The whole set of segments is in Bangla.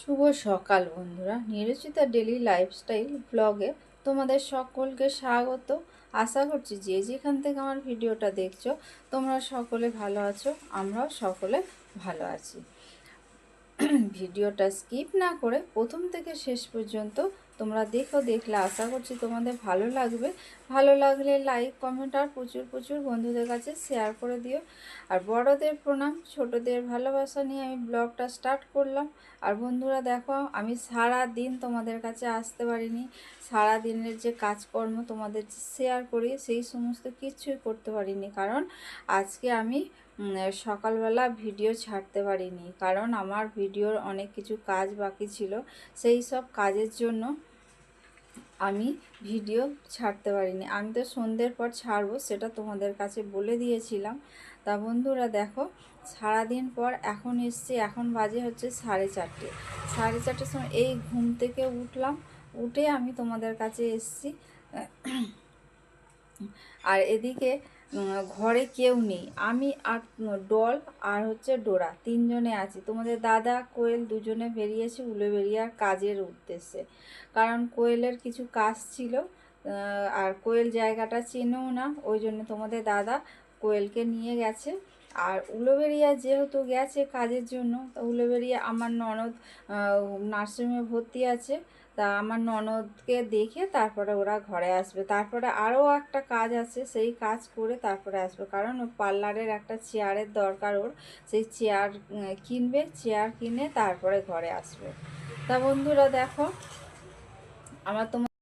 শুভ সকাল বন্ধুরা। নিরুচিতা ডেলি লাইফস্টাইল ব্লগে তোমাদের সকলকে স্বাগত। আশা করছি যে যেখান থেকে আমার ভিডিওটা দেখছ, তোমরা সকলে ভালো আছো, আমরাও সকলে ভালো আছি। ভিডিওটা স্কিপ না করে প্রথম থেকে শেষ পর্যন্ত তোমরা দেখো, দেখলে আশা করছি তোমাদের ভালো লাগবে। ভালো লাগলে লাইক কমেন্ট আর প্রচুর প্রচুর বন্ধুদের কাছে শেয়ার করে দিও। আর বড়দের প্রণাম, ছোটদের ভালোবাসা নিয়ে আমি ব্লগটা স্টার্ট করলাম। আর বন্ধুরা দেখো, আমি সারা দিন তোমাদের কাছে আসতে পারিনি। সারা দিনের যে কাজকর্ম তোমাদের শেয়ার করি, সেই সমস্ত কিছুই করতে পারিনি। কারণ আজকে আমি সকালবেলা ভিডিও ছাড়তে পারিনি। কারণ আমার ভিডিওর অনেক কিছু কাজ বাকি ছিল। সেই সব কাজের জন্য আমি ভিডিও ছাড়তে পারিনি। আমি তো সন্ধ্যের পর ছাড়বো, সেটা তোমাদের কাছে বলে দিয়েছিলাম। তা বন্ধুরা দেখো, সারাদিন পর এখন এসছি, এখন বাজে হচ্ছে সাড়ে চারটে। সাড়ে চারটের সময় এই ঘুম থেকে উঠলাম, উঠে আমি তোমাদের কাছে এসছি। আর এদিকে ঘরে কেউ নেই। আমি আর ডল আর হচ্ছে ডোরা তিনজনে আছি। তোমাদের দাদা, কোয়েল দুজনে বেরিয়েছে উলুবেরিয়ার কাজের উদ্দেশ্যে। কারণ কোয়েলের কিছু কাজ ছিল আর কোয়েল জায়গাটা চেনেও না, ওই জন্য তোমাদের দাদা কোয়েলকে নিয়ে গেছে। আর উলোবেরিয়া যেহেতু গেছে কাজের জন্য, তা উলোবেরিয়া আমার ননদ নার্সিংহোমে ভর্তি আছে। তা আমার ননদকে দেখে তারপরে ওরা ঘরে আসবে। তারপরে আরও একটা কাজ আছে, সেই কাজ করে তারপরে আসবে। কারণ পার্লারের একটা চেয়ারের দরকার ওর। সেই চেয়ার কিনবে, চেয়ার কিনে তারপরে ঘরে আসবে। তা বন্ধুরা দেখো, আমার তোমার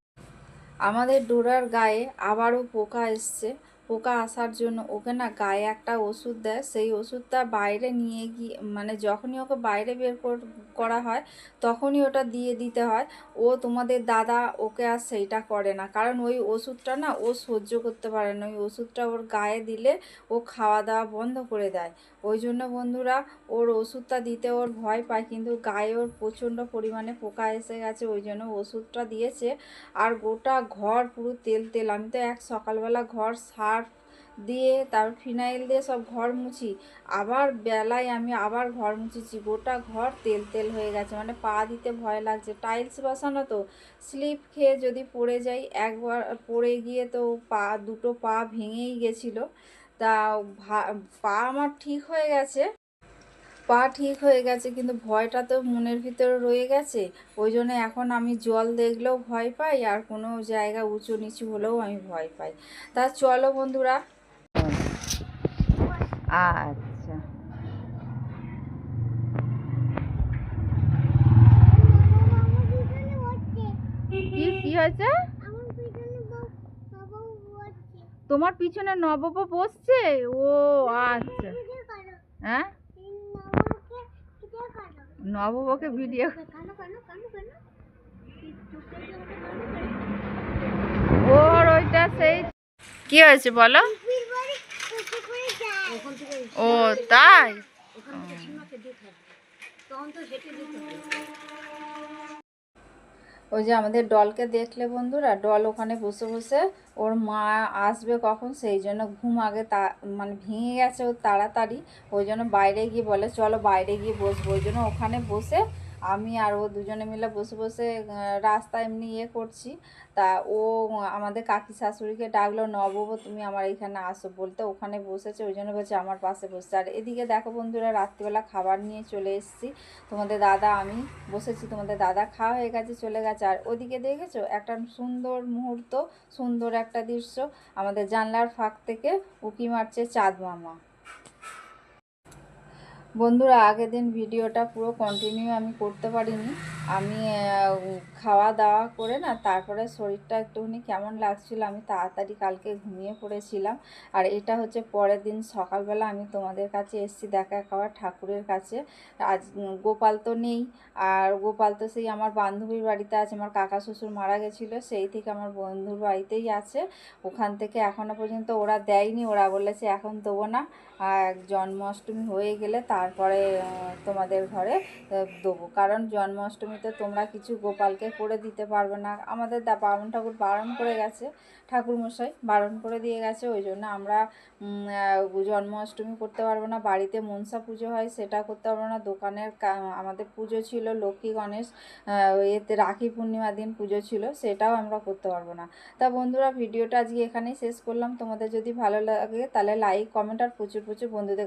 আমাদের ডোরার গায়ে আবারও পোকা এসছে। পোকা আসার জন্য ওকে না গায়ে একটা ওষুধ দেয়। সেই ওষুধটা বাইরে নিয়ে গিয়ে মানে যখনই ওকে বাইরে বের কর- হয়, তখনই ওটা দিয়ে দিতে হয়। ও তোমাদের দাদা ওকে আর সেইটা করে না। কারণ ওই ওষুধটা না ও সহ্য করতে পারে না। ওই ওষুধটা ওর গায়ে দিলে ও খাওয়া দাওয়া বন্ধ করে দেয়। ওই জন্য বন্ধুরা, ওর ওষুধটা দিতে ওর ভয় পায়, কিন্তু গায়ে ওর প্রচণ্ড পরিমাণে পোকা এসে গেছে, ওই জন্য ওষুধটা দিয়েছে। আর গোটা ঘর পুরো তেল তেল আমি তো এক সকালবেলা ঘর সার্ফ দিয়ে তারপর ফিনাইল দিয়ে সব ঘর মুছি। আবার বেলায় আমি আবার ঘর মুছেছি। গোটা ঘর তেল তেল হয়ে গেছে। মানে পা দিতে ভয় লাগছে। টাইলস বসানো তো। স্লিপ খেয়ে যদি পড়ে যাই, একবার পড়ে গিয়ে তো পা, দুটো পা ভেঙেই গেছিল। তা পা আমার ঠিক হয়ে গেছে। পা ঠিক হয়ে গেছে, কিন্তু ভয়টা তো মনের ভিতরে রয়ে গেছে। ওই জন্য এখন আমি জল দেখলেও ভয় পাই আর কোনো জায়গা উঁচু নিচু হলেও আমি ভয় পাই। তা চলো বন্ধুরা আচ্ছা। কি হয়েছে? তোমার পিছনে নবব বসছে? ও আচ্ছা। হ্যাঁ? নববকে ভিডিও ওর ওইটা সেই কি হয়েছে বলো? ও তাই? ওই যে আমাদের ডলকে দেখলে বন্ধুরা ডল ওখানে বসে বসে ওর মা আসবে কখন? সেই জন্য ঘুম আগে তা মানে ভেঙে গেছে ও তাড়াতাড়ি। ওই জন্য বাইরে গিয়ে বলে চলো বাইরে গিয়ে বসবো। ওই জন্য ওখানে বসে আমি আর ও দুজনে মিলে বসে বসে রাস্তা এমনি ইয়ে করছি। তা ও, আমাদের কাকি শাশুড়িকে ডাকলো, নবব, তুমি আমার এখানে আসো। বলতে ওখানে বসেছে, ওই জন্য বলছে আমার পাশে বসছে। আর এদিকে দেখো বন্ধুরা, রাত্রিবেলা খাবার নিয়ে চলে এসেছি। তোমাদের দাদা, আমি বসেছি, তোমাদের দাদা খাওয়া হয়ে গেছে, চলে গেছে। আর ওদিকে দেখেছ, একটা সুন্দর মুহূর্ত, সুন্দর একটা দৃশ্য। আমাদের জানলার ফাঁক থেকে উকি মারছে চাঁদ মামা। বন্ধুরা আগের দিন ভিডিওটা পুরো কন্টিনিউ আমি করতে পারিনি। আমি খাওয়া দাওয়া করে না, তারপরে শরীরটা একটুখানি কেমন লাগছিল, আমি তাড়াতাড়ি কালকে ঘুমিয়ে পড়েছিলাম। আর এটা হচ্ছে পরের দিন সকালবেলা আমি তোমাদের কাছে এসেছি দেখা খাওয়া ঠাকুরের কাছে। আজ গোপাল তো নেই। আর গোপাল তো সেই আমার বান্ধবীর বাড়িতে আছে, আমার কাকা শ্বশুর মারা গেছিল, সেই থেকে আমার বন্ধুর বাড়িতেই আছে। ওখান থেকে এখনও পর্যন্ত ওরা দেয়নি, ওরা বলেছে এখন দেবো না। আর জন্মাষ্টমী হয়ে গেলে তারপরে তোমাদের ঘরে দেবো। কারণ জন্মাষ্টমীতে তোমরা কিছু গোপালকে করে দিতে পারবে না। আমাদের দা বামন ঠাকুর বারণ করে গেছে, ঠাকুরমশাই বারণ করে দিয়ে গেছে, ওই জন্য আমরা জন্মাষ্টমী করতে পারব না, বাড়িতে মনসা পুজো হয় সেটা করতে পারব না, দোকানের আমাদের পুজো ছিল লক্ষ্মী গণেশ এতে রাখি পূর্ণিমার দিন পুজো ছিল, সেটাও আমরা করতে পারব না। তা বন্ধুরা, ভিডিওটা আজকে এখানেই শেষ করলাম, তোমাদের যদি ভালো লাগে তাহলে লাইক কমেন্ট আর প্রচুর প্রচুর বন্ধুদের